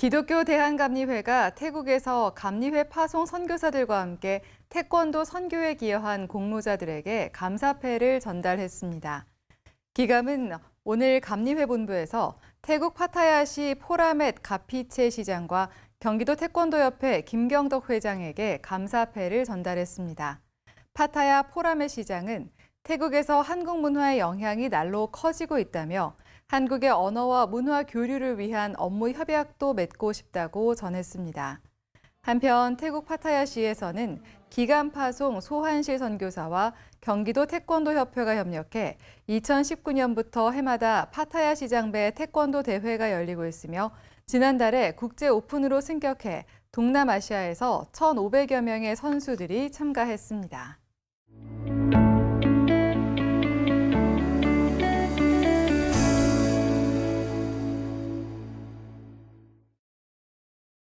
기독교 대한감리회가 태국에서 감리회 파송 선교사들과 함께 태권도 선교에 기여한 공로자들에게 감사패를 전달했습니다. 기감은 오늘 감리회 본부에서 태국 파타야시 포라멧 가피체 시장과 경기도 태권도협회 김경덕 회장에게 감사패를 전달했습니다. 파타야 포라멧 시장은 태국에서 한국 문화의 영향이 날로 커지고 있다며 한국의 언어와 문화 교류를 위한 업무 협약도 맺고 싶다고 전했습니다. 한편 태국 파타야시에서는 기간 파송 소한실 선교사와 경기도 태권도 협회가 협력해 2019년부터 해마다 파타야 시장배 태권도 대회가 열리고 있으며 지난달에 국제 오픈으로 승격해 동남아시아에서 1,500여 명의 선수들이 참가했습니다.